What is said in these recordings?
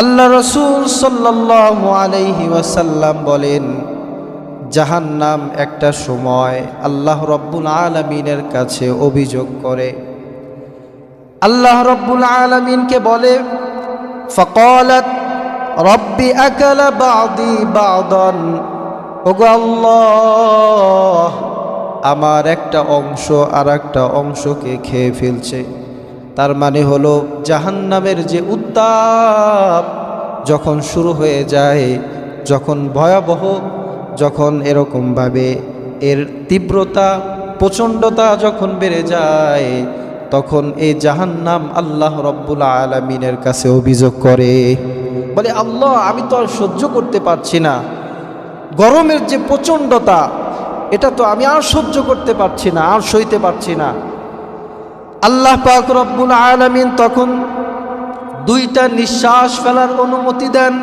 আল্লাহ রসুল সাল্লাহ আলাইহি ওয়াসাল্লাম বলেন, জাহান্নাম একটা সময় আল্লাহ রব্বুল আলমিনের কাছে অভিযোগ করে। আল্লাহ রব্বুল আলমিনকে বলে, ফকলত রব্বি আকালা বাদি বাদন। আমার একটা অংশ আর একটা অংশকে খেয়ে ফেলছে। তার মানে হলো জাহান্নামের যে উত্তাপ যখন শুরু হয়ে যায়, যখন ভয়াবহ, যখন এরকমভাবে এর তীব্রতা, প্রচণ্ডতা যখন বেড়ে যায়, তখন এই জাহান্নাম আল্লাহ রব্বুল আলমিনের কাছে অভিযোগ করে। বলে, আল্লাহ, আমি তো আর সহ্য করতে পারছি না। গরমের যে প্রচণ্ডতা, এটা তো আমি আর সহ্য করতে পারছি না, আর সইতে পারছি না। আল্লাহ পাক রব্বুল আলমিন তখন দুইটা নিঃশ্বাস ফেলার অনুমতি দেন।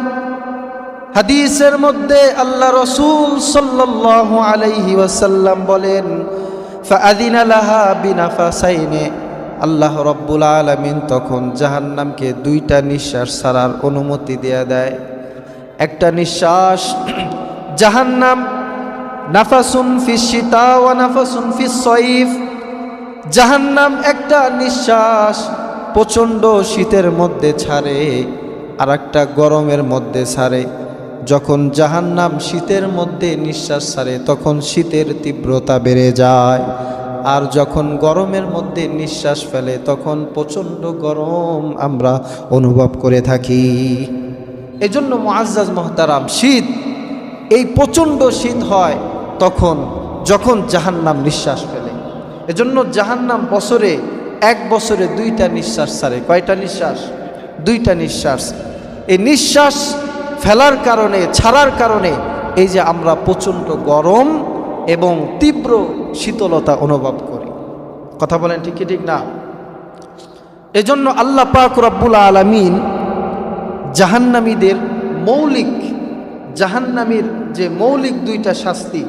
হাদিসের মধ্যে আল্লাহ রসুল সাল্লাহ আলাইহি ওয়াসাল্লাম বলেন আল্লাহ রব্বুল আলমিন তখন জাহান্নামকে দুইটা নিঃশ্বাস ছাড়ার অনুমতি দেয়া দেয়। একটা নিঃশ্বাস, জাহান্নাম, নাফাসুন ফিস শীতা ওয়া নাফাসুন ফিস সইফ জাহান্নাম একটা নিঃশ্বাস প্রচণ্ড শীতের মধ্যে ছাড়ে আর একটা গরমের মধ্যে ছাড়ে। যখন জাহান্নাম শীতের মধ্যে নিঃশ্বাস ছাড়ে, তখন শীতের তীব্রতা বেড়ে যায়। আর যখন গরমের মধ্যে নিঃশ্বাস ফেলে, তখন প্রচণ্ড গরম আমরা অনুভব করে থাকি। এই এজন্য মুআজ্জাজ মহতারাম, শীত, এই প্রচণ্ড শীত হয় তখন, যখন জাহান্নাম নিঃশ্বাস ফেলে। এজন্য জাহান্নাম বছরে এক বছরে দুইটা নিঃশ্বাস ছাড়ে। কয়টা নিঃশ্বাস? দুইটা নিঃশ্বাস। এই নিঃশ্বাস ফেলার কারণে, ছাড়ার কারণে এই যে আমরা প্রচণ্ড গরম এবং তীব্র শীতলতা অনুভব করি। কথা বলেন ঠিক ঠিক না? এজন্য আল্লাহ পাক রব্বুল আলমিন জাহান্নামীদের মৌলিক, জাহান্নামীর যে মৌলিক দুইটা শাস্তি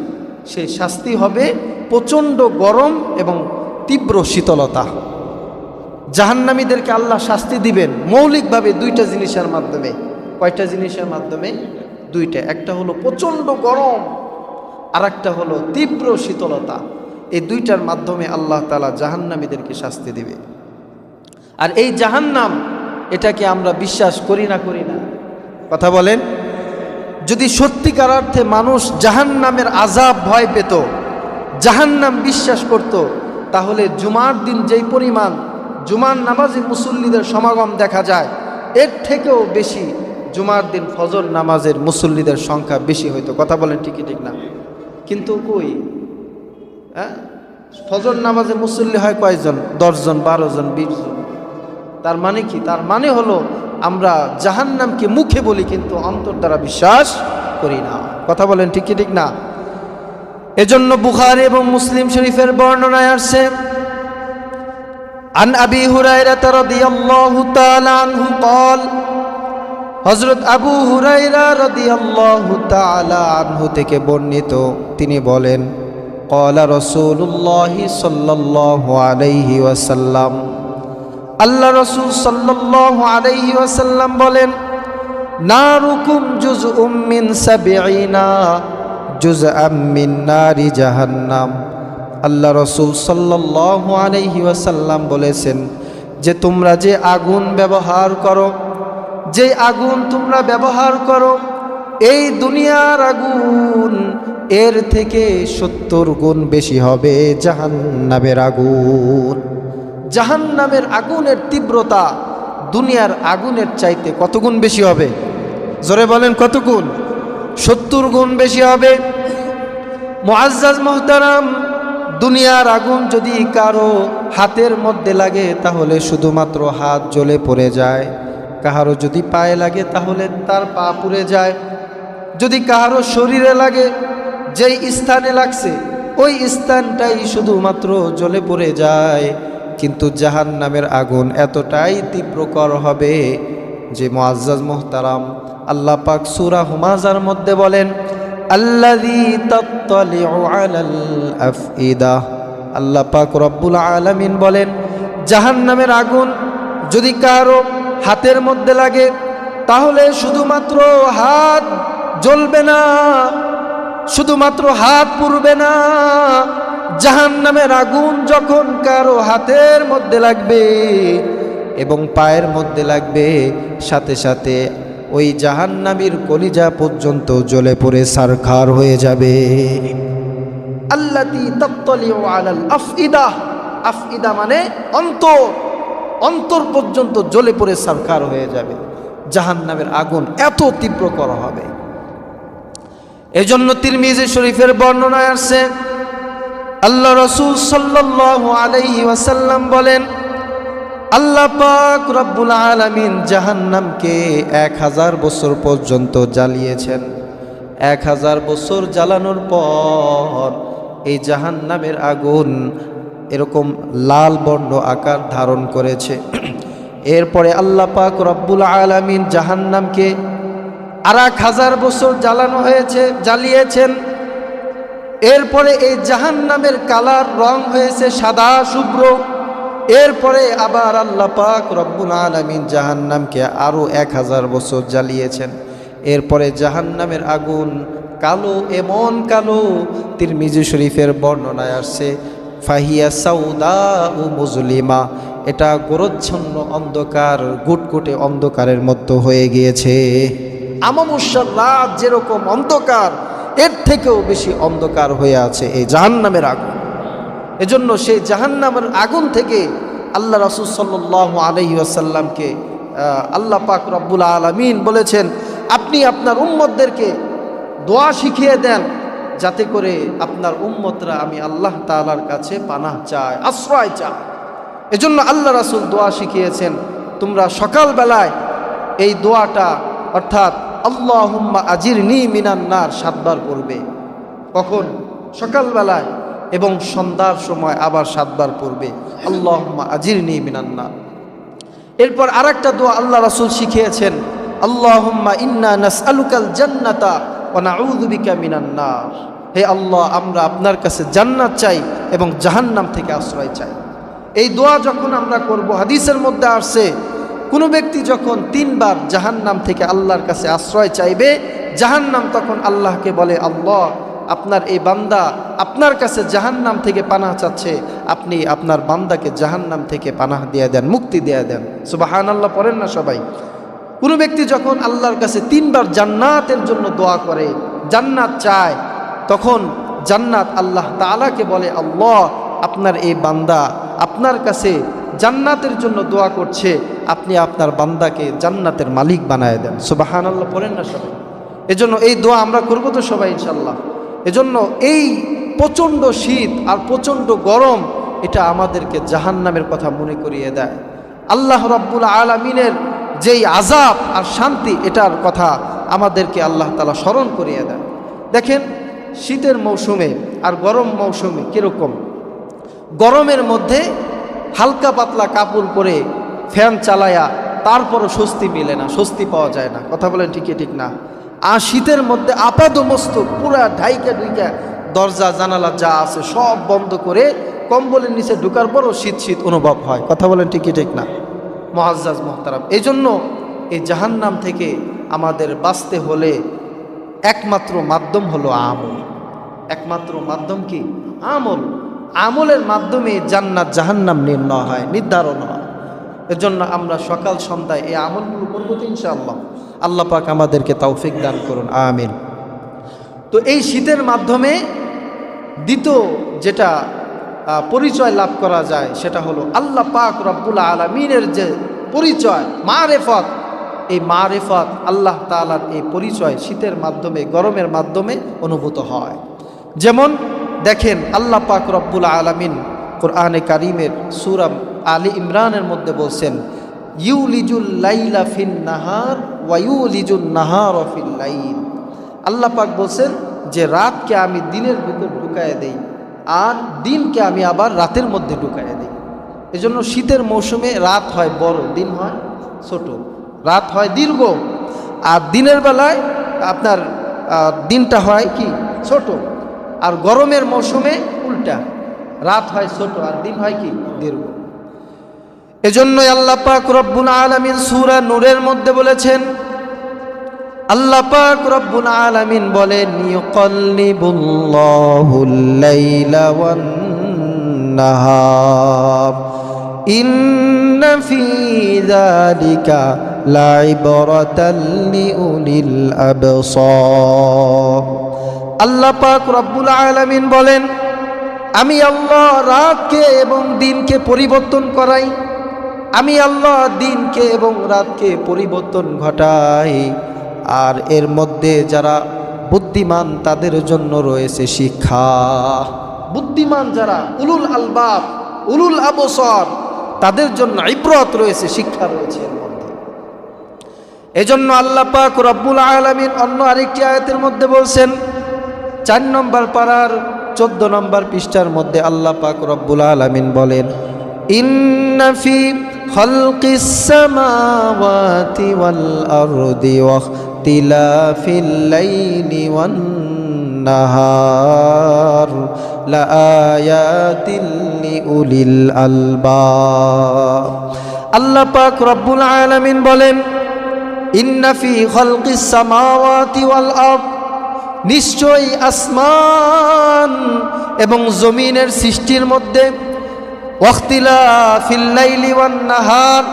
সেই শাস্তি হবে প্রচণ্ড গরম এবং তীব্র শীতলতা। জাহান্নামীদেরকে আল্লাহ শাস্তি দিবেন মৌলিকভাবে দুইটা জিনিসের মাধ্যমে। কয়টা জিনিসের মাধ্যমে? দুইটা। একটা হলো প্রচণ্ড গরম আর একটা হলো তীব্র শীতলতা। এই দুইটার মাধ্যমে আল্লাহ তালা জাহান্নামীদেরকে শাস্তি দিবে। আর এই জাহান্নাম, এটাকে আমরা বিশ্বাস করি না করি না। কথা বলেন? যদি সত্যিকার অর্থে মানুষ জাহান্নামের আজাব ভয় পেত, জাহান্নাম বিশ্বাস করত, তাহলে জুমার দিন যেই পরিমাণ জুমার নামাজি মুসল্লিদের সমাগম দেখা যায়, এর থেকেও বেশি জুমার দিন ফজর নামাজের মুসল্লিদের সংখ্যা বেশি হইতো। কথা বলেন ঠিকই ঠিক না? কিন্তু কই? হ্যাঁ? ফজর নামাজে মুসল্লি হয় কয়জন? দশজন বারো জন বিশ জন তার মানে কি? তার মানে হলো আমরা জাহান্নামকে মুখে বলি কিন্তু অন্তর দ্বারা বিশ্বাস করি না কথা বলেন ঠিক কি ঠিক না এজন্য বুখারি এবং মুসলিম শরীফের বর্ণনায় আসছে আন আবি হুরায়রা রাদিয়াল্লাহু তাআলা আনহু قال হযরত আবু হুরায়রা রাদিয়াল্লাহু তাআলা আনহু থেকে বর্ণিত তিনি বলেন قال رسول الله صلى الله عليه وسلم আল্লাহ রসুল সাল্লাহ আলাইহি ওয়াসাল্লাম বলেন, নারুকুম জুজ উম্মিন সাবিঈনা জুজ আম্মিন নারি জাহান্নাম। আল্লাহ রসুল সাল্লাহ আলাইহি ওয়াসাল্লাম বলেছেন যে, তোমরা যে আগুন ব্যবহার করো, যে আগুন তোমরা ব্যবহার করো, এই দুনিয়ার আগুন এর থেকে সত্তর গুণ বেশি হবে জাহান্নাবের আগুন। জাহান নামের আগুনের তীব্রতা দুনিয়ার আগুনের চাইতে কত গুণ বেশি হবে? জোরে বলেন কত গুণ সত্তর গুণ বেশি হবে। মোয়াজ্জাজ মোহতারাম, দুনিয়ার আগুন যদি কারও হাতের মধ্যে লাগে, তাহলে শুধুমাত্র হাত জ্বলে পড়ে যায়। কাহারো যদি পায়ে লাগে, তাহলে তার পা পুড়ে যায়। যদি কাহারো শরীরে লাগে, যেই স্থানে লাগছে, ওই স্থানটাই শুধুমাত্র জ্বলে পড়ে যায়। কিন্তু জাহান নামের আগুন এতটাই তীব্রকর হবে যে মোয়াজ্জাজ মোহতারাম আল্লাহ পাক সুরা হুমাজার মধ্যে বলেন আল্লাহ পাক রব্বুল আলামিন বলেন, জাহান্নামের আগুন যদি কারও হাতের মধ্যে লাগে, তাহলে শুধুমাত্র হাত জ্বলবে না, শুধুমাত্র হাত পুরবে না। জাহান নামের আগুন যখন কারও হাতের মধ্যে লাগবে এবং পায়ের মধ্যে লাগবে, সাথে সাথে ওই জাহান্নামীর কলিজা পর্যন্ত জ্বলে পড়ে সারখার হয়ে যাবে। আল্লাতি তাত্তালিউ আলাল আফইদা। আফইদা মানে অন্তর। অন্তর পর্যন্ত জ্বলে পড়ে সারখার হয়ে যাবে। জাহান্নামের আগুন এত তীব্র করা হবে। এজন্য তিরমিজি শরীফের বর্ণনায় আসছে আল্লাহ রসুল সাল্লাল্লাহু আলাইহি ওয়াসাল্লাম বলেন, আল্লাহ পাক রব্বুল আলামিন জাহান্নামকে এক হাজার বছর পর্যন্ত জ্বালিয়েছেন। এক হাজার বছর জ্বালানোর পর এই জাহান্নামের আগুন এরকম লাল বর্ণ আকার ধারণ করেছে। এরপরে আল্লাহ পাক রব্বুল আলামিন জাহান্নামকে আর এক হাজার বছর জ্বালানো হয়েছে, জ্বালিয়েছেন। এরপরে এই জাহান্নামের কালার রং হয়েছে সাদা, শুভ্র। এরপরে আবার আল্লাহ পাক রব্বুল আলমিন জাহান্নামকে আরও এক হাজার বছর জ্বালিয়েছেন। এরপরে জাহান্নামের আগুন কালো, এমন কালো, তিরমিজি শরীফের বর্ণনায় আসছে, ফাহিয়া সাউদা ও মুজলিমা। এটা গোরচ্ছন্ন অন্ধকার গুটকুটে অন্ধকারের মতো হয়ে গিয়েছে। আমামুসার রাত যেরকম অন্ধকার এর থেকেও বেশি অন্ধকার হয়ে আছে এই জাহান্নামের আগুন। এজন্য সেই জাহান্নামের আগুন থেকে আল্লাহ রসুল সাল্লাহ আলহি আসাল্লামকে আল্লাহ পাক রব্বুল আলমিন বলেছেন, আপনি আপনার উম্মতদেরকে দোয়া শিখিয়ে দেন, যাতে করে আপনার উম্মতরা আমি আল্লাহ তালার কাছে পানাহ চায়, আশ্রয় চায়। এজন্য আল্লাহ রাসুল দোয়া শিখিয়েছেন, তোমরা সকালবেলায় এই দোয়াটা, অর্থাৎ আল্লাহ আজির নি মিনান্নার সাতবার পড়বে। কখন? সকালবেলায় এবং সন্ধ্যার সময় আবার সাতবার পড়বে। আল্লাহ আজির নি মিনান্নার এরপর আর একটা দোয়া আল্লাহ রাসুল শিখিয়েছেন, আল্লাহম্মা ইন্না নাস আলুকাল জান্নাতা ওনাউদ্দিকা মিনান্নার হে আল্লাহ, আমরা আপনার কাছে জান্নাত চাই এবং জাহান্নাম থেকে আশ্রয় চাই। এই দোয়া যখন আমরা করব, হাদিসের মধ্যে আসছে কোনো ব্যক্তি যখন তিনবার জাহান্নাম থেকে আল্লাহর কাছে আশ্রয় চাইবে, জাহান্নাম তখন আল্লাহকে বলে, আল্লাহ, আপনার এই বান্দা আপনার কাছে জাহান্নাম থেকে পানাহ চাচ্ছে। আপনি আপনার বান্দাকে জাহান্নাম থেকে পানাহ দিয়ে দেন, মুক্তি দিয়ে দেন। সুবাহান আল্লাহ পড়েন না সবাই? কোনো ব্যক্তি যখন আল্লাহর কাছে তিনবার জান্নাতের জন্য দোয়া করে, জান্নাত চায়, তখন জান্নাত আল্লাহ তালাকে বলে, আল্লাহ, আপনার এই বান্দা আপনার কাছে জান্নাতের জন্য দোয়া করছে। আপনি আপনার বান্দাকে জান্নাতের মালিক বানায় দেন। সুবাহান আল্লাহ পড়েন না সবাই? এজন্য এই দোয়া আমরা করব তো সবাই ইনশাল্লাহ এজন্য এই প্রচণ্ড শীত আর প্রচণ্ড গরম, এটা আমাদেরকে জাহান্নামের কথা মনে করিয়ে দেয়। আল্লাহ রব্বুল আলমিনের যেই আজাব আর শান্তি, এটার কথা আমাদেরকে আল্লাহ তালা স্মরণ করিয়ে দেয় দেখেন, শীতের মৌসুমে আর গরম মৌসুমে কীরকম? গরমের মধ্যে হালকা পাতলা কাপড় পরে ফ্যান চালায়া তারপরও স্বস্তি মিলে না, স্বস্তি পাওয়া যায় না। কথা বলেন ঠিকই, ঠিক না। আর শীতের মধ্যে আপাদ মস্ত পুরা ঢাইকা ঢুইকা দরজা, জানালা যা আছে সব বন্ধ করে কম্বলের নিচে ঢুকার পরও শীত শীত অনুভব হয়। কথা বলেন ঠিকই, ঠিক না। মহাজ্জাজ, মোহতারাম এই জন্য এই জাহান্নাম থেকে আমাদের বাঁচতে হলে একমাত্র মাধ্যম হলো আমল। একমাত্র মাধ্যম কি? আমল। আমলের মাধ্যমে জান্নাত, জাহান্নাম নির্ণয় হয়, নির্ধারণ হয়। এজন্য আমরা সকাল সন্ধ্যায় এই আমলগুলো করব তো ইনশাআল্লাহ। আল্লাহ পাক আমাদেরকে তৌফিক দান করুন, আমিন। তো এই শীতের মাধ্যমে দ্বিতীয় যেটা পরিচয় লাভ করা যায় সেটা হলো আল্লাহ পাক রব্বুল আলমিনের যে পরিচয় মা রেফত এই মা রেফত আল্লাহ তালার এই পরিচয় শীতের মাধ্যমে, গরমের মাধ্যমে অনুভূত হয়। যেমন দেখেন আল্লাহ পাক রব্বুল আলমিন কোরআনে কারিমের সুরাম আলী ইমরানের মধ্যে বলছেন ইউ ইউলিজুল লাইলা ফিন নাহার ওয়াইউলিজুল নাহার অফিল লাইল। আল্লাহ পাক বলছেন যে, রাতকে আমি দিনের ভিতর ঢুকায় দেই আর দিনকে আমি আবার রাতের মধ্যে ঢুকায় দিই। এজন্য শীতের মৌসুমে রাত হয় বড়, দিন হয় ছোট। রাত হয় দীর্ঘ আর দিনের বেলায় আপনার দিনটা হয় কি? ছোট। আর গরমের মৌসুমে উল্টা। রাত হয় ছোট আর দিন হয় কি? দীর্ঘ। এজন্যই আল্লাহ পাক রব্বুল আলামিন সূরা নূরের মধ্যে বলেছেন, আল্লাহ পাক রব্বুল আলামিন বলেন আল্লাহ পাক রব্বুল আলামিন বলেন, আমি আল্লাহ রাতকে এবং দিনকে পরিবর্তন করাই আমি আল্লাহ দিনকে এবং রাতকে পরিবর্তন ঘটাই। আর এর মধ্যে যারা বুদ্ধিমান, তাদের জন্য রয়েছে শিক্ষা। বুদ্ধিমান যারা, উলুল আলবাব, উলুল আবসর, তাদের জন্য ইব্রত রয়েছে, শিক্ষা রয়েছে এর মধ্যে। এজন্য আল্লাহ পাক রব্বুল আলামিন অন্য আরেকটি আয়াতের মধ্যে বলছেন, চার নম্বর পাড়ার চোদ্দ নম্বর পৃষ্ঠার মধ্যে আল্লাহ পাক রব্বুল আলামিন বলেন ইন্নাফি ওয়াল আরদি ওয়াখতিলাফিল লাইলি ওয়ান নাহার লাআয়াতিল লিউলিল আলবাব। আল্লাহ পাক রব্বুল আলামিন বলেন ইন্নাফি খালকিস সামাওয়াতি ওয়াল আরদ নিশ্চয়ই আসমান এবং জমিনের সৃষ্টির মধ্যে নাহার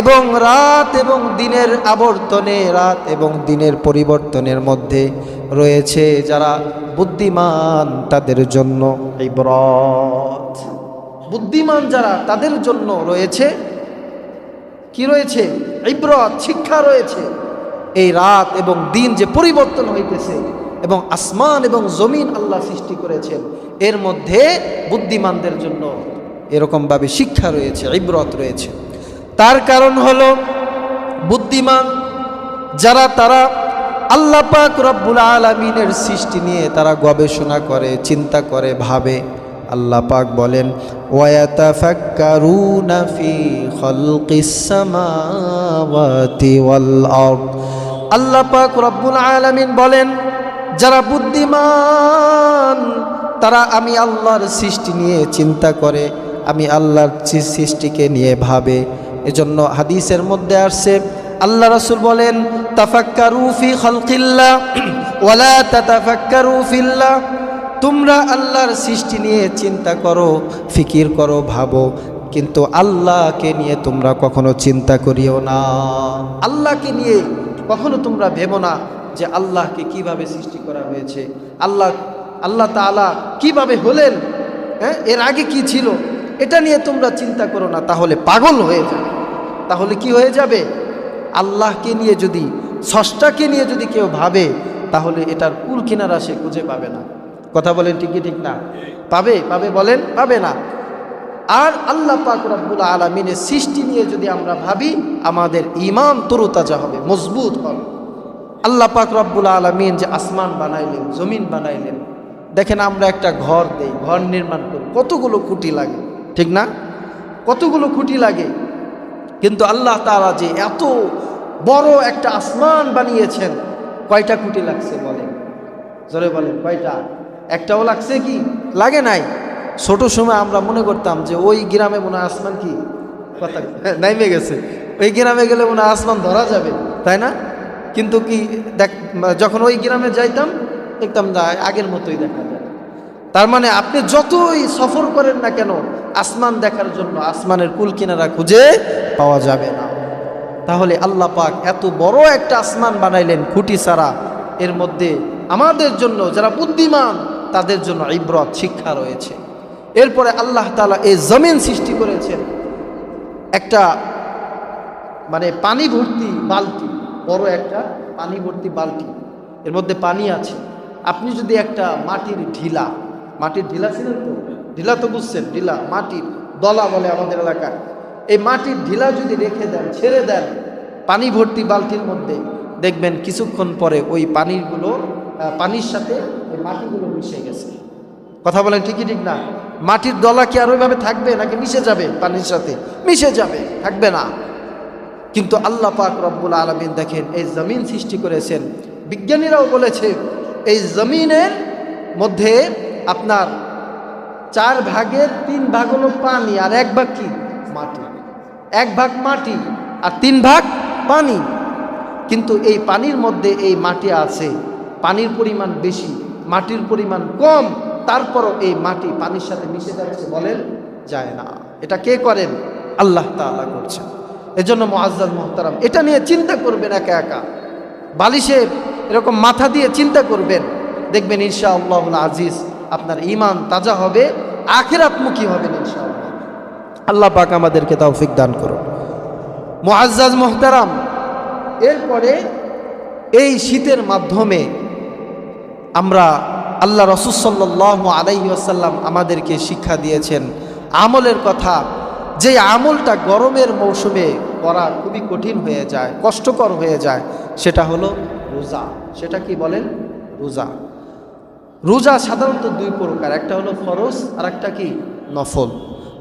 এবং রাত এবং দিনের আবর্তনে, রাত এবং দিনের পরিবর্তনের মধ্যে রয়েছে যারা বুদ্ধিমান তাদের জন্য এই ব্রত বুদ্ধিমান যারা তাদের জন্য রয়েছে, কি রয়েছে? ইব্রত, শিক্ষা রয়েছে। এই রাত এবং দিন যে পরিবর্তন হইতেছে এবং আসমান এবং জমিন আল্লাহ সৃষ্টি করেছেন, এর মধ্যে বুদ্ধিমানদের জন্য এরকমভাবে শিক্ষা রয়েছে, ইব্রত রয়েছে। তার কারণ হলো, বুদ্ধিমান যারা তারা আল্লাহ পাক রব্বুল আলমিনের সৃষ্টি নিয়ে তারা গবেষণা করে, চিন্তা করে, ভাবে। আল্লাহ পাক বলেন আল্লাহ পাক রব্বুল আলামিন বলেন, যারা বুদ্ধিমান, তারা আমি আল্লাহর সৃষ্টি নিয়ে চিন্তা করে আমি আল্লাহর সৃষ্টিকে নিয়ে ভাবে। এজন্য হাদিসের মধ্যে আসছে, আল্লাহ রসুল বলেন, তাফাক্কারু ফি খালকিল্লাহ ওয়ালা তাতাফাক্কারু ফিল্লাহ। তোমরা আল্লাহর সৃষ্টি নিয়ে চিন্তা করো, ফিকির করো, ভাবো। কিন্তু আল্লাহকে নিয়ে তোমরা কখনো চিন্তা করিও না। আল্লাহকে নিয়ে কখনো তোমরা ভেবো না যে আল্লাহকে কীভাবে সৃষ্টি করা হয়েছে। আল্লাহ আল্লাহ তাআলা কীভাবে হলেন? হ্যাঁ এর আগে কি ছিল? এটা নিয়ে তোমরা চিন্তা করো না, তাহলে পাগল হয়ে যাবে। তাহলে কি হয়ে যাবে? আল্লাহকে নিয়ে যদি ষষ্ঠাকে নিয়ে যদি কেউ ভাবে, তাহলে এটার কুল কিনারা সে খুঁজে পাবে না। কথা বলেন ঠিকই ঠিক না? পাবে? পাবে বলেন? পাবে না। আর আল্লাহ পাক আলমিনের সৃষ্টি নিয়ে যদি আমরা ভাবি, আমাদের ইমান তরুতাজা হবে, মজবুত হবে। আল্লাহ পাক রব্বুল আলমিন যে আসমান বানাইলেন, জমিন বানাইলেন, দেখেন আমরা একটা ঘর দেই, ঘর নির্মাণ করি, কতগুলো খুঁটি লাগে। ঠিক না? কতগুলো খুঁটি লাগে? কিন্তু আল্লাহ তারা যে এত বড় একটা আসমান বানিয়েছেন, কয়টা খুঁটি লাগছে বলেন? জোরে বলেন, কয়টা? একটাও লাগছে কি? লাগে নাই? ছোট সময় আমরা মনে করতাম যে ওই গ্রামে মনে হয় আসমান কি? কথা নাইমে গেছে। ওই গ্রামে গেলে মনে আসমান ধরা যাবে, তাই না? কিন্তু কি দেখ, যখন ওই গ্রামে যাইতাম, দেখতাম আগের মতোই দেখা যায়। তার মানে আপনি যতই সফর করেন না কেন আসমান দেখার জন্য আসমানের কুল কিনারা খুঁজে পাওয়া যাবে না। তাহলে আল্লাহ পাক এত বড় একটা আসমান বানাইলেন খুঁটি ছাড়া। এর মধ্যে আমাদের জন্য যারা বুদ্ধিমান, তাদের জন্য ইব্রত শিক্ষা রয়েছে। এরপরে আল্লাহ তাআলা এই জমিন সৃষ্টি করেছেন। একটা মানে পানি ভর্তি বালতি, বড় একটা পানি ভর্তি বালতি। এর মধ্যে পানি আছে। আপনি যদি একটা মাটির ঢিলা মাটির ঢিলা ছিলেন তো? ঢিলা তো বুঝছেন, ঢিলা মাটির দলা বলে আমাদের এলাকায় এই মাটির ঢিলা যদি রেখে দেন, ছেড়ে দেন, পানি ভর্তি বালতির মধ্যে, দেখবেন কিছুক্ষণ পরে ওই পানিগুলো পানির সাথে ওই মাটিগুলো মিশে গেছে। কথা বলেন ঠিকই ঠিক না? মাটির দলা কি আর ওইভাবে থাকবে নাকি মিশে যাবে পানির সাথে? মিশে যাবে, থাকবে না। কিন্তু আল্লাহ পাক রব্বুল আলমিন দেখেন, এই জমিন সৃষ্টি করেছেন। বিজ্ঞানীরাও বলেছে, এই জমিনের মধ্যে আপনার চার ভাগের তিন ভাগ হলো পানি, আর এক ভাগ কি? মাটি। এক ভাগ মাটি আর তিন ভাগ পানি। কিন্তু এই পানির মধ্যে এই মাটি আছে, পানির পরিমাণ বেশি, মাটির পরিমাণ কম, তারপরও এই মাটি পানির সাথে মিশে যাচ্ছে বলেন যায় না। এটা কে করেন? আল্লাহ তাআলা করছেন। এজন্য মোয়াজ্জাল মোহতারাম, এটা নিয়ে চিন্তা করবেন একা একা। বালিশে এরকম মাথা দিয়ে চিন্তা করবেন। দেখবেন ঈশা আল্লাহ আজিজ আপনার ইমান তাজা হবে, আখেরাতমুখী হবেন ইনশাআল্লাহ। আল্লাহ পাক আমাদেরকে তৌফিক দান করুন। মুআজ্জাজ মোহতারাম, এরপরে এই শীতের মাধ্যমে আমরা আল্লাহ রসুল সাল্লাহ আলাইহি আসাল্লাম আমাদেরকে শিক্ষা দিয়েছেন। আমলের কথা, যে আমলটা গরমের মৌসুমে করা খুবই কঠিন হয়ে যায়, কষ্টকর হয়ে যায়, সেটা হলো রোজা। সেটা কি বলেন? রোজা। রোজা সাধারণত দুই প্রকার, একটা হলো ফরজ আর একটা কি? নফল।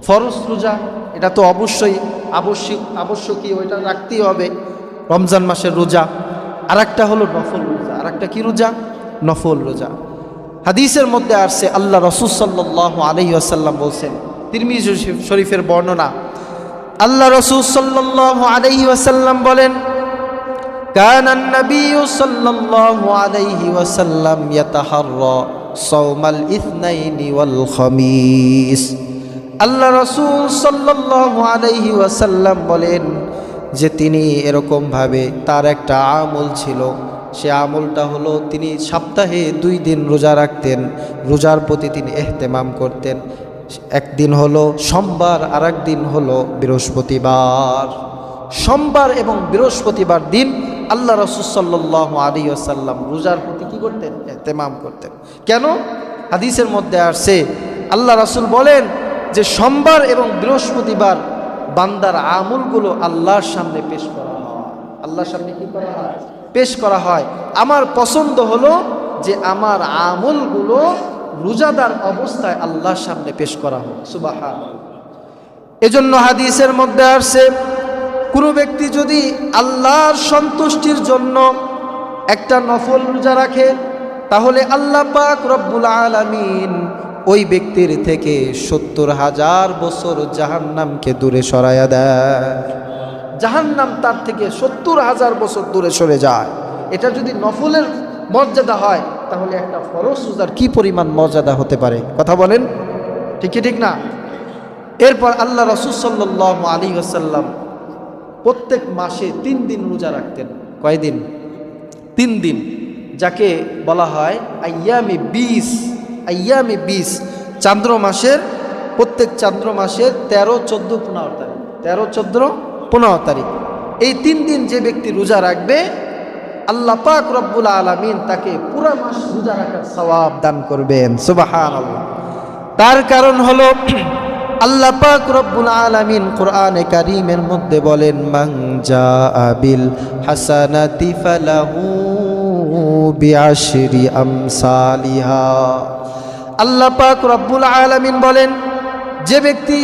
ফরজ, রোজা, এটা তো অবশ্যই আবশ্যিক, আবশ্যকীয় ওইটা রাখতেই হবে রমজান মাসের রোজা। আর একটা হলো নফল রোজা আর একটা কি রোজা? নফল রোজা। হাদিসের মধ্যে আসছে, আল্লাহ রসুল সাল্লাহ আলহি আসাল্লাম বলছেন তিরমি শরীফের বর্ণনা, আল্লাহ রসুল সাল্লাহ আলহি আসাল্লাম বলেন كان النبي صلى الله عليه وسلم يتحرى صوم الاثنين والخميس আল্লাহ রসুল সাল্লাহ আলাইহি ওয়াসাল্লাম বলেন যে তিনি এরকমভাবে তার একটা আমল ছিল সে আমলটা হলো তিনি সপ্তাহে দুই দিন রোজা রাখতেন রোজার প্রতি তিনি এহতেমাম করতেন একদিন হলো সোমবার আর দিন হলো বৃহস্পতিবার সোমবার এবং বৃহস্পতিবার দিন আল্লাহ রসুল সাল্লাহ আলী আসাল্লাম রোজার প্রতি কী করতেন? এহতেমাম করতেন। কেন? হাদিসের মধ্যে আসছে, আল্লাহ রসুল বলেন যে সোমবার এবং বৃহস্পতিবার বান্দার আমলগুলো আল্লাহর সামনে পেশ করা হয়। আল্লাহর সামনে কি করা হয়? পেশ করা হয়। আমার পছন্দ হলো যে আমার আমলগুলো রোজাদার অবস্থায় আল্লাহর সামনে পেশ করা হোক। সুবাহ এজন্য হাদিসের মধ্যে আসছে কোনো ব্যক্তি যদি আল্লাহর সন্তুষ্টির জন্য একটা নফল রোজা রাখে, তাহলে আল্লাহ পাক রব্বুল আলামিন ওই ব্যক্তির থেকে সত্তর হাজার বছর জাহান্নামকে দূরে সরাইয়া দেয়। জাহান্নাম তার থেকে সত্তর হাজার বছর দূরে সরে যায়। এটা যদি নফলের মর্যাদা হয়, তাহলে একটা ফরজ রোজার কি পরিমাণ মর্যাদা হতে পারে? কথা বলেন। ঠিক ঠিক না? এরপর আল্লাহ রসুল সাল্লাহ আলী আসাল্লাম প্রত্যেক মাসে তিন দিন রোজা রাখতেন। কয়দিন? তিন দিন। যাকে বলা হয় আয়ামি বিশ আয়ামি বিশ। চান্দ্র মাসের, প্রত্যেক চান্দ্র মাসের তেরো, চোদ্দ, পনেরো তারিখ। তেরো, চোদ্দ, পনেরো তারিখ। এই তিন দিন যে ব্যক্তি রোজা রাখবে, আল্লাহ পাক রব্বুল আলমিন তাকে পুরা মাস রোজা রাখার সবাব দান করবেন। সুবাহান তার কারণ হলো আল্লাহ পাক রব্বুল আলামিন কোরআনে কারীমের মধ্যে বলেন, মান জাআবিল হাসানাতি ফালাহু বিআশরি আমসালিহা। আল্লাহ পাক রব্বুল আলামিন বলেন, যে ব্যক্তি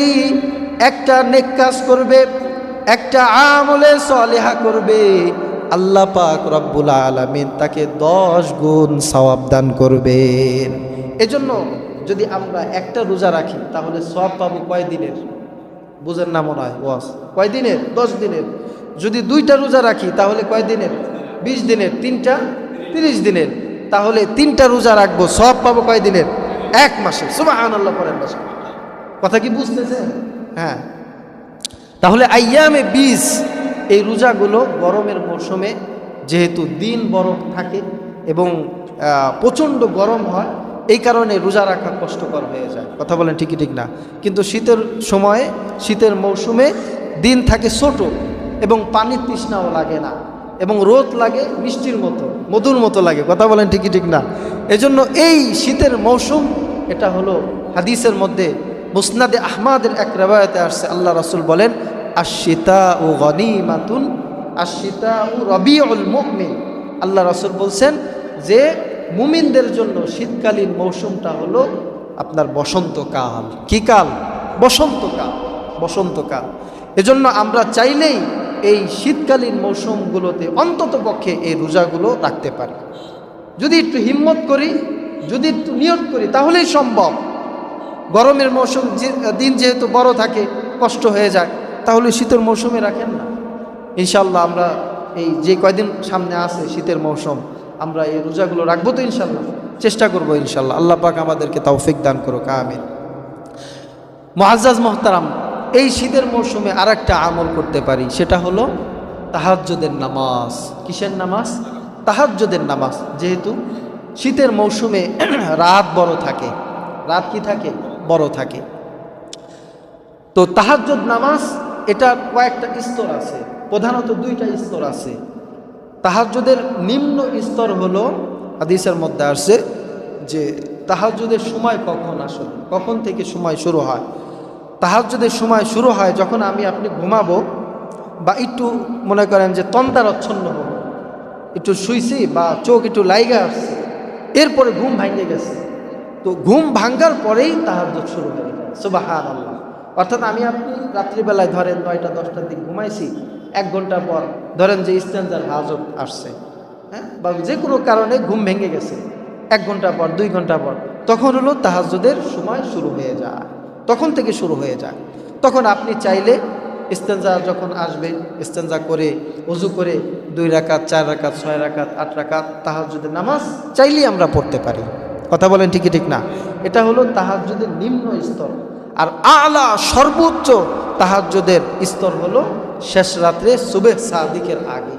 একটা নেক করবে, একটা আমলে সলেহা করবে, আল্লাহ পাক রব্বুল আলামিন তাকে দশ গুণ সওয়াব দান করবেন। এজন্য যদি আমরা একটা রোজা রাখি, তাহলে সব পাবো কয় দিনের? বুঝেন না মনে হয়, ওয়াস। কয় দিনের? দশ দিনের। যদি দুইটা রোজা রাখি, তাহলে কয় দিনের? বিশ দিনের। তিনটা? তিরিশ দিনের। তাহলে তিনটা রোজা রাখব, সব পাবো কয় দিনের? এক মাসে। সুবাহ আল্লাহ পরের মাসে। কথা কি বুঝতেছেন? হ্যাঁ। তাহলে আইয়ামে বীজ এই রোজাগুলো গরমের মৌসুমে যেহেতু দিন বরফ থাকে এবং প্রচণ্ড গরম হয় এই কারণে রোজা রাখা কষ্টকর হয়ে যায়। কথা বলেন ঠিকই ঠিক না। কিন্তু শীতের সময়ে, শীতের মৌসুমে দিন থাকে ছোট এবং পানির তৃষ্ণাও লাগে না এবং রোদ লাগে মিষ্টির মতো, মধুর মতো লাগে। কথা বলেন ঠিকই ঠিক না। এজন্য এই শীতের মৌসুম, এটা হলো হাদিসের মধ্যে, মুসনাদে আহমাদের এক রেবায়তে আসছে। আল্লাহ রসুল বলেন আশিতা ও গনি গনিমাতুন আশিতা ও মুমিন। আল্লাহ রসুল বলছেন যে মুমিনদের জন্য শীতকালীন মৌসুমটা হলো আপনার বসন্তকাল। কি কাল? বসন্তকাল বসন্তকাল। এজন্য আমরা চাইলেই এই শীতকালীন মৌসুমগুলোতে অন্তত পক্ষে এই রোজাগুলো রাখতে পারি। যদি একটু হিম্মত করি, যদি একটু নিয়ত করি, তাহলেই সম্ভব। গরমের মৌসুম দিন যেহেতু বড় থাকে, কষ্ট হয়ে যায়, তাহলে শীতের মৌসুমে রাখেন না। ইনশাল্লাহ আমরা এই যে কয়দিন সামনে আছে শীতের মৌসুম আমরা এই রোজাগুলো রাখব তো ইনশাল্লাহ। চেষ্টা করব ইনশাল্লাহ। আল্লাহ পাক আমাদেরকে তৌফিক দান করুক, আমিন। মহাজ্জাজ মোহতারাম, এই শীতের মৌসুমে আর একটা আমল করতে পারি, সেটা হলো তাহাজ্জুদের নামাজ। কিসের নামাজ? তাহাজ্জুদের নামাজ। যেহেতু শীতের মৌসুমে রাত বড় থাকে। রাত কি থাকে? বড় থাকে। তো তাহাজ্জুদ নামাজ, এটা কয়েকটা স্তর আছে। প্রধানত দুইটা স্তর আছে। তাহাজ্জুদের নিম্ন স্তর হলো, হাদিসের মধ্যে আসছে যে তাহাজ্জুদের সময় কখন আসলে, কখন থেকে সময় শুরু হয়। তাহাজ্জুদের সময় শুরু হয় যখন আমি, আপনি ঘুমাবো বা একটু মনে করেন যে তন্দারচ্ছন্ন হব, একটু শুইছি বা চোখ একটু লাইগা আসছে, এরপরে ঘুম ভাঙে গেছে। তো ঘুম ভাঙ্গার পরেই তাহাজ্জুদ শুরু হয়ে সুবাহান আল্লাহ অর্থাৎ আমি, আপনি রাত্রিবেলায় ধরেন নয়টা, দশটার দিক ঘুমাইছি এক ঘণ্টা পর ধরেন যে স্ট্যান্ডার হাজত আসছে হ্যাঁ? বা যে কোনো কারণে ঘুম ভেঙে গেছে, এক ঘণ্টা পর, দুই ঘণ্টা পর, তখন হলো তাহাজ্জুদের সময় শুরু হয়ে যায়। তখন থেকে শুরু হয়ে যায়। তখন আপনি চাইলে ইস্তেঞ্জা যখন আসবে ইস্তেঞ্জা করে অজু করে, দুই রাকাত, চার রাকাত, ছয় রাকাত, আট রাকাত তাহাজ্জুদের নামাজ চাইলেই আমরা পড়তে পারি। কথা বলেন ঠিকই ঠিক না? এটা হলো তাহাজ্জুদের নিম্ন স্তর। আর আলা সর্বোচ্চ তাহাজ্জুদের স্তর হলো শেষ রাত্রে সুবেহ সাদিকের আগে।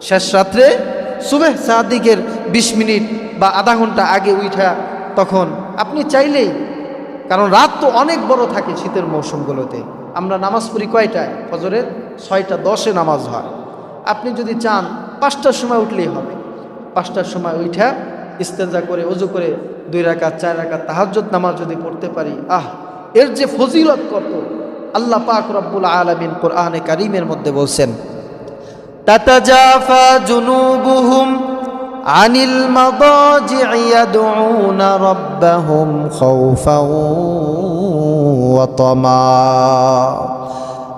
শেষ রাত্রে সুবেহ সাদিকের বিশ মিনিট বা আধা ঘণ্টা আগে উঠা তখন আপনি চাইলেই, কারণ রাত তো অনেক বড় থাকে শীতের মৌসুমগুলোতে। আমরা নামাজ পড়ি কয়টায়? ফজরের ছয়টা দশে নামাজ হয়। আপনি যদি চান, পাঁচটার সময় উঠলেই হবে। পাঁচটার সময় উঠা ইস্তেঞ্জা করে, অজু করে, দুই রাকাত, চার রাকাত তাহাজ্জুদ নামাজ যদি পড়তে পারি, আহ, এর যে ফজিলত কত আল্লাহ পাক রব্বুল আলমিন কোরআনে কারিমের মধ্যে বলছেন জুনুবুহুম আনিল মাদাজি'i ইয়াদউনা রাব্বাহুম খাউফাও ওয়া তামা।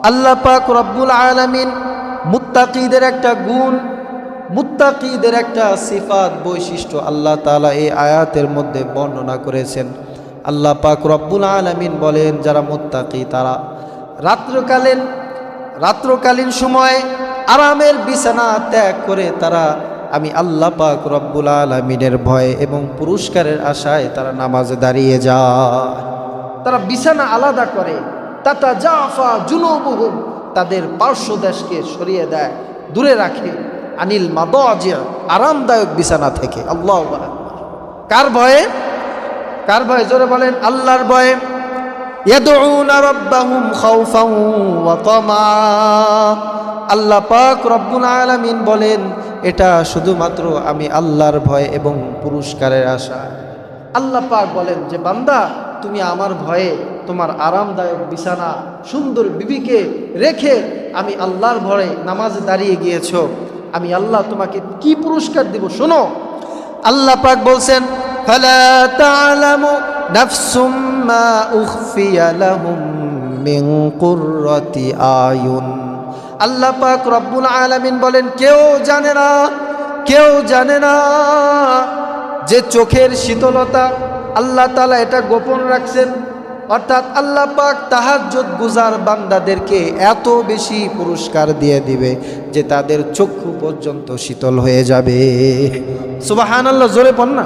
আল্লাহ পাক রব্বুল আলামিন মুত্তাকিদের একটা গুণ, মুত্তাকিদের একটা সিফাত, বৈশিষ্ট্য আল্লাহ তাআলা এই আয়াতের মধ্যে বর্ণনা করেছেন। আল্লাহ পাক রব্বুল আলামিন বলেন, যারা মুত্তাকি তারা রাত্রকালীন রাত্রকালীন সময় আরামের বিছানা ত্যাগ করে তারা, আমি আল্লাহ পাক রব্বুল আলমিনের ভয়ে এবং পুরস্কারের আশায় তারা নামাজে দাঁড়িয়ে যায়। তারা বিছানা আলাদা করে। তাতা জাফা জুনুবুহুম, তাদের পার্শ্ব দেশকে সরিয়ে দেয়, দূরে রাখে। আনিল মাদজিয়া, আরামদায়ক বিছানা থেকে। আল্লাহ কার ভয়ে? কার ভয়ে? জোরে বলেন, আল্লাহর ভয়ে। ইয়াদউনা রাব্বাহুম খাউফাও ওয়া তামা আল্লাহ পাক রব্বুল আলামিন বলেন এটা শুধুমাত্র আমি আল্লাহর ভয় এবং পুরস্কারের আশা আল্লাহ পাক বলেন যে বান্দা তুমি আমার ভয়ে তোমার আরামদায়ক বিছানা সুন্দর বিবিকে রেখে আমি আল্লাহর ভয়ে নামাজ দাঁড়িয়ে গিয়েছো আমি আল্লাহ তোমাকে কি পুরস্কার দিব শোনো আল্লাহ পাক বলছেন فلا تعلم نفس মা উখফিয়ালাহুম মিং কুররতি আল্লাহ পাক রব্বুল আলামিন বলেন, কেউ জানে না, কেউ জানে না যে চোখের শীতলতা, আল্লাহ তালা এটা গোপন রাখছেন। অর্থাৎ আল্লাহ পাক তাহাজ্জুদ গুজার বান্দাদেরকে এত বেশি পুরস্কার দিয়ে দিবে যে তাদের চক্ষু পর্যন্ত শীতল হয়ে যাবে। সুবাহান আল্লাহ জোরে পড় না।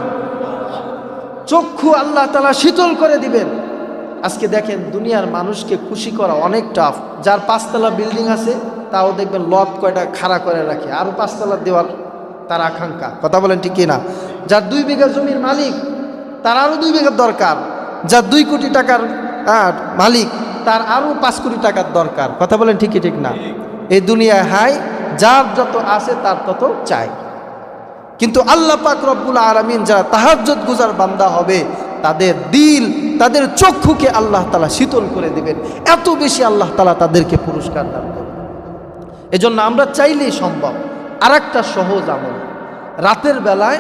চক্ষু আল্লাহ তালা শীতল করে দিবেন। আজকে দেখেন দুনিয়ার মানুষকে খুশি করা অনেক টাফ যার পাঁচতলা বিল্ডিং আছে, তাও দেখবেন লব কয়টা খাড়া করে রাখে। আরও পাঁচতলা দেওয়ার তার আকাঙ্ক্ষা। কথা বলেন ঠিক না যার দুই বিঘা জমির মালিক, তার আরও দুই বিঘার দরকার। যার দুই কোটি টাকার মালিক, তার আরও পাঁচ কোটি টাকার দরকার। কথা বলেন ঠিকই ঠিক না? এই দুনিয়ায় হাই, যার যত আছে তার তত চাই। কিন্তু আল্লাহ পাক রব্বুল আলমিন যারা তাহাজ্জত গুজার বান্দা হবে, তাদের দিল, তাদের চক্ষুকে আল্লাহ তালা শীতল করে দেবেন। এত বেশি আল্লাহ তালা তাদেরকে পুরস্কার দান করবেন। এজন্য আমরা চাইলেই সম্ভব। আর একটা সহজ আমল। রাতের বেলায়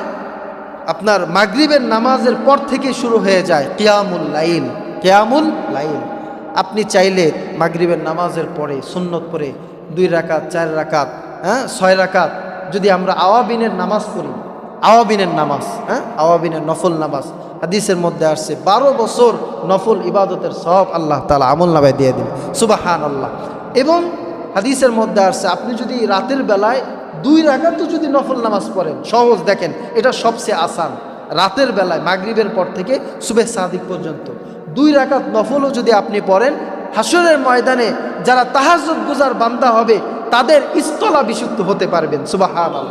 আপনার মাগরিবের নামাজের পর থেকে শুরু হয়ে যায় কেয়ামুল লাইল। কেয়ামুল লাইল। আপনি চাইলে মাগরিবের নামাজের পরে, সুন্নত পরে দুই রাকাত, চার রাকাত হ্যাঁ ছয় রাকাত যদি আমরা আওয়াবিনের নামাজ পড়ি, আওয়াবিনের নামাজ হ্যাঁ? আওয়াবিনের নফল নামাজ, হাদিসের মধ্যে আসছে, বারো বছর নফল ইবাদতের সব আল্লাহ তালা আমল নামায় দিয়ে দিন সুবাহান আল্লাহ এবং হাদিসের মধ্যে আসছে, আপনি যদি রাতের বেলায় দুই রাকাতও যদি নফল নামাজ পড়েন, সহজ দেখেন, এটা সবচেয়ে আসান। রাতের বেলায়, মাগরিবের পর থেকে সুবে সাদিক পর্যন্ত। দুই রাকাত নফলও যদি আপনি পড়েন হাসরের ময়দানে যারা তাহাজুদ গুজার বান্দা হবে, তাদের স্থলাভিষিক্ত হতে পারবেন আল্লাহ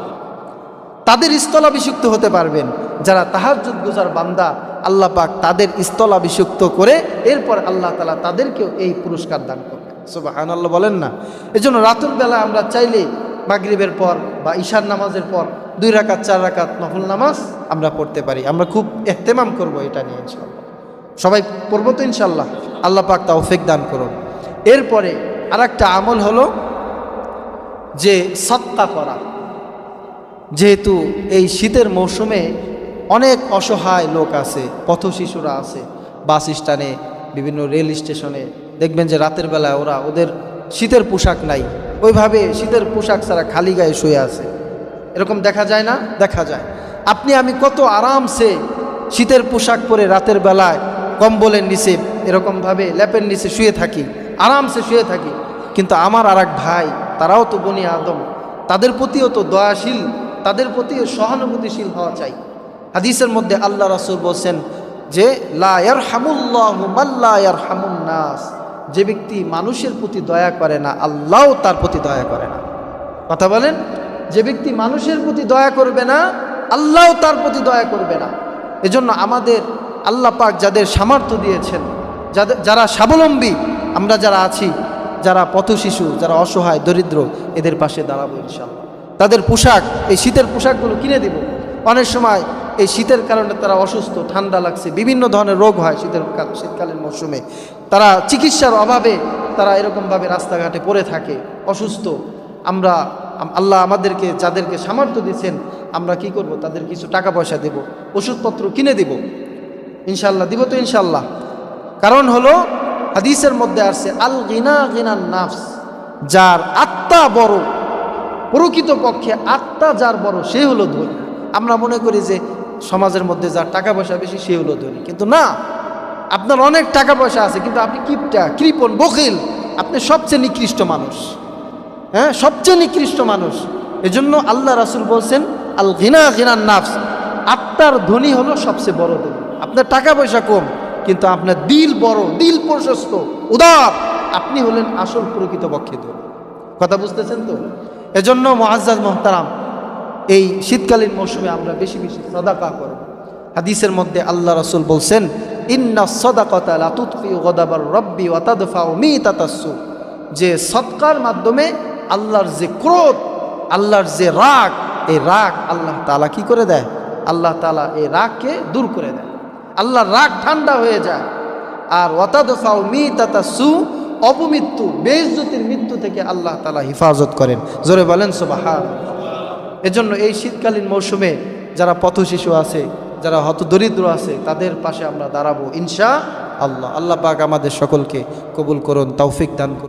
তাদের স্থলাভিষিক্ত হতে পারবেন। যারা তাহাজুদ গুজার বান্দা, আল্লাহ পাক তাদের স্থলাভিষিক্ত করে এরপর আল্লাহ তালা তাদেরকেও এই পুরস্কার দান করবেন। সুবাহান আল্লাহ বলেন না। এজন্য রাতের বেলা আমরা চাইলে মাগরিবের পর বা ঈশার নামাজের পর দুই রাকাত, চার রাকাত নফল নামাজ আমরা পড়তে পারি। আমরা খুব এহতেমাম করব এটা নিয়ে ইনশাল্লাহ সবাই পড়ব তো ইনশাল্লাহ আল্লাহ পাক তৌফিক দান করুন। এরপরে আর একটা আমল হলো যে সত্তা করা। যেহেতু এই শীতের মৌসুমে অনেক অসহায় লোক আছে, পথ শিশুরা আছে, বাস স্ট্যান্ডে, বিভিন্ন রেল স্টেশনে, দেখবেন যে রাতের বেলায় ওরা ওদের শীতের পোশাক নাই। ওইভাবে শীতের পোশাক ছাড়া খালি গায়ে শুয়ে আছে। এরকম দেখা যায় না? দেখা যায়। আপনি আমি কত আরামসে শীতের পোশাক পরে রাতের বেলায় কম্বলের নিচে, এরকমভাবে ল্যাপের নিচে শুয়ে থাকি, আরামসে শুয়ে থাকি। কিন্তু আমার আর ভাই, তারাও তো বনি আদম, তাদের প্রতিও তো দয়াশীল, তাদের প্রতিও সহানুভূতিশীল হওয়া চাই। হাদিসের মধ্যে আল্লাহ রাসুল বলছেন যে লায়ার হামুল্লাহ মাল্লায়ার হামুন্নাস যে ব্যক্তি মানুষের প্রতি দয়া করে না, আল্লাহও তার প্রতি দয়া করে না। কথা বলেন? যে ব্যক্তি মানুষের প্রতি দয়া করবে না, আল্লাহও তার প্রতি দয়া করবে না। এজন্য আমাদের আল্লাহ পাক যাদের সামর্থ্য দিয়েছেন যাদের যারা স্বাবলম্বী, আমরা যারা আছি, যারা পথ শিশু, যারা অসহায়, দরিদ্র, এদের পাশে দাঁড়াবো ইনশাল্লাহ তাদের পোশাক, এই শীতের পোশাকগুলো কিনে দিব। অনেক সময় এই শীতের কারণে তারা অসুস্থ, ঠান্ডা লাগছে, বিভিন্ন ধরনের রোগ হয় শীতের কাল শীতকালীন মৌসুমে তারা চিকিৎসার অভাবে তারা এরকমভাবে রাস্তাঘাটে পড়ে থাকে, অসুস্থ। আমরা আল্লাহ আমাদেরকে যাদেরকে সামর্থ্য দিচ্ছেন আমরা কি করব? তাদের কিছু টাকা পয়সা দেব, ওষুধপত্র কিনে দেব। ইনশাল্লাহ দিব তো ইনশাল্লাহ কারণ হলো, হাদিসের মধ্যে আসছে আল গিনা গিনান নাফস, যার আত্মা বড়, প্রকৃত পক্ষে আত্মা যার বড়, সে হলো ধনী। আমরা মনে করি যে, সমাজের মধ্যে যার টাকা পয়সা বেশি, সে হলো ধনী। কিন্তু না, আপনার অনেক টাকা পয়সা আছে, কিন্তু আপনি কিপটা, কৃপণ, বকিল, আপনি সবচেয়ে নিকৃষ্ট মানুষ। হ্যাঁ সবচেয়ে নিকৃষ্ট মানুষ। এজন্য আল্লাহ রাসুল বলছেন আল ঘিনা ঘিনার নাফস, আত্মার ধনী হলো সবচেয়ে বড় ধনী। আপনার টাকা পয়সা কম, কিন্তু আপনার দিল বড়, দিল প্রশস্ত, উদার। আপনি হলেন আসল প্রকৃত পক্ষে ধনী। কথা বুঝতেছেন তো? এজন্য মহাজ্জাজ মোহতারাম, এই শীতকালীন মৌসুমে আমরা বেশি বেশি সদাকা করব। হাদিসের মধ্যে আল্লাহ রাসুল বলছেন, ইন্না সদাকতা লাতুৎফি গদাবার রব্বি ওয়াতাদফাউ মিতাতাসসু যে সৎকার মাধ্যমে আল্লাহর যে ক্রোধ, আল্লাহর যে রাগ, এই রাগ আল্লাহ তালা কি করে দেয়? আল্লাহ তালা এই রাগকে দূর করে দেয়। আল্লাহর রাগ ঠান্ডা হয়ে যায়। আর ওয়াতাদফাউ সু, অপমৃত্যু বেইজ্জতির মৃত্যু থেকে আল্লাহ তালা হিফাজত করেন। জোরে বলেন সুবাহান এজন্য এই শীতকালীন মৌসুমে যারা পথ শিশু আছে, যারা হত দরিদ্র আছে, তাদের পাশে আমরা দাঁড়াবো ইনশা আল্লাহ আল্লাহ পাক আমাদের সকলকে কবুল করুন, তৌফিক দান করুন।